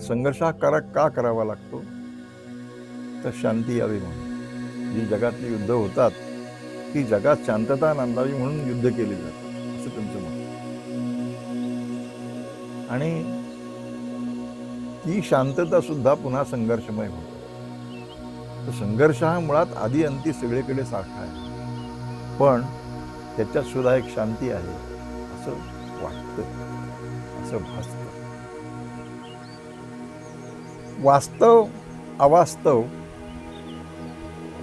संघर्ष हा करा का करावा लागतो? तर शांती यावी म्हणून. जी जगातली युद्ध होतात ती जगात शांतता नांदावी म्हणून युद्ध केली जातात असं त्यांचं मत आणि ती शांतता सुद्धा पुन्हा संघर्षमय होते. तर संघर्ष हा मुळात आधी अंती सगळीकडे सारखा आहे. पण त्याच्यात सुद्धा एक शांती आहे असं वाटतं असं भासतं. वास्तव अवास्तव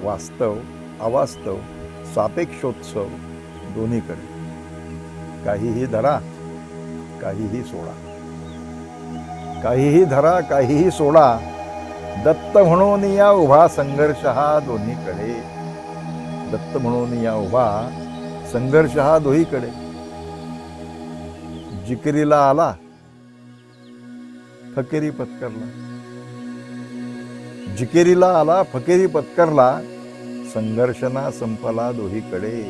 वास्तव अवास्तव सापेक्षोत्सव दोन्हीकडे. काहीही धरा काहीही सोडा. काहीही धरा काहीही सोडा. दत्त म्हणून या उभा संघर्ष हा दोन्हीकडे. दत्त म्हणून या उभा संघर्ष हा दोहीकडे. जिकिरीला आला फकेरी पत्करला. जिकेरीला आला फकेरी पत्करला संघर्षणा संपला दोहीकडे.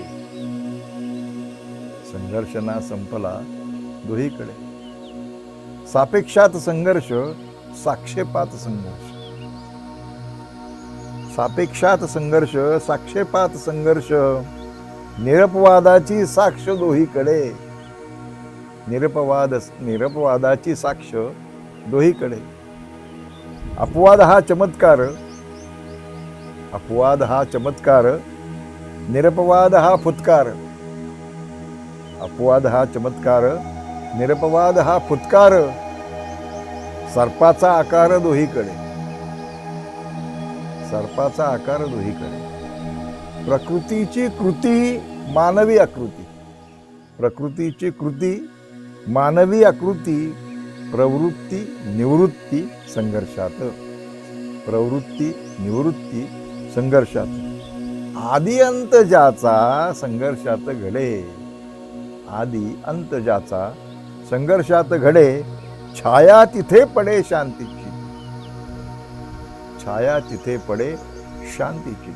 संघर्षणा संपला दोहीकडे. सापेक्षात संघर्ष साक्षेपात संघर्ष. सापेक्षात संघर्ष साक्षेपात संघर्ष. निरपवादाची साक्ष दोहीकडे. निरपवाद निरपवादाची साक्ष दोहीकडे. अपवाद हा चमत्कार अपवाद हा चमत्कार निरपवाद हा फुत्कार अपवाद हा चमत्कार निरपवाद हा फुत्कार सर्पाचा आकार दोहीकडे सर्पाचा आकार दोहीकडे प्रकृतीची कृती मानवी आकृती प्रकृतीची कृती मानवी आकृती प्रवृत्ती निवृत्ती संघर्षात. प्रवृत्ती निवृत्ती संघर्षात. आदी अंत ज्याचा संघर्षात घडे. आदी अंत ज्याचा संघर्षात घडे. छाया तिथे पडे शांतीची. छाया तिथे पडे शांतीची.